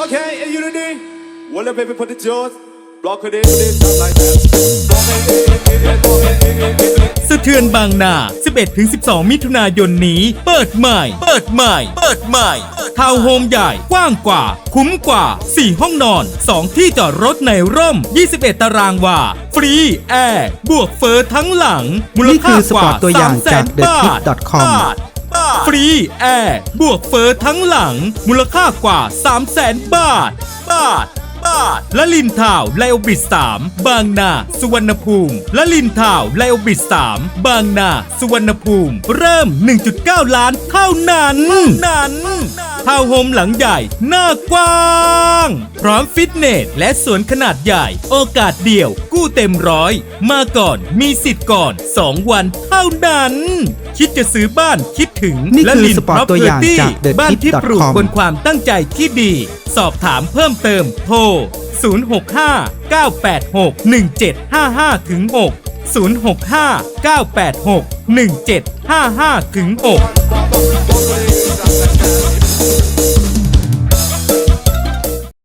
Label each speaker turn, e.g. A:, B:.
A: Okay, are you ready? Well, baby, put the jaws. Block it in, put it just like that. Block it in, in, in, block it in, in, in, in.
B: สะเทือนบางนา 11-12 มิถุนายนนี้ เปิดใหม่ เปิดใหม่ เปิดใหม่ทาวน์โฮมใหญ่ กว้างกว่า คุ้มกว่า 4 ห้องนอน 2 ที่จอดรถในร่ม 21 ตารางวา ฟรี แอร์ บวกเฟอร์ทั้งหลัง มูล
C: นี่
B: ค่า
C: คือส
B: ก
C: ปอ
B: ว่า
C: ร์ตตัวอย่างจาก
B: 300,000 บาท
C: TheTip.com
B: บาท ฟรีแอร์บวกเฟอร์ทั้งหลัง มูลค่ากว่า 3 0 0แสนบาท บาท บาทและลินทาวไลโอบิส3บางนา สุวรรณภูมิและลินทาวไลโอบิส3บางนา สุวรรณภูมิ เริ่ม 1.9 ล้านเท่านั้นนั้นทาวน์โฮมหลังใหญ่ หน้ากว้าง พร้อมฟิตเนส และสวนขนาดใหญ่ โอกาสเดียว กู้เต็มร้อย มาก่อนมีสิทธิ์ก่อน 2 วันเท่านั้น คิดจะซื้อบ้านคิดถึง
C: นี่
B: และ
C: คือ
B: ลิน
C: สปอร์ตตัวอย่าง
B: Property
C: จาก The
B: บ้านที่
C: Tip.com
B: ปลูกบนความตั้งใจที่ดี สอบถามเพิ่มเติมโทร 065 986 1755ถึง6 065 986 1755ถึง6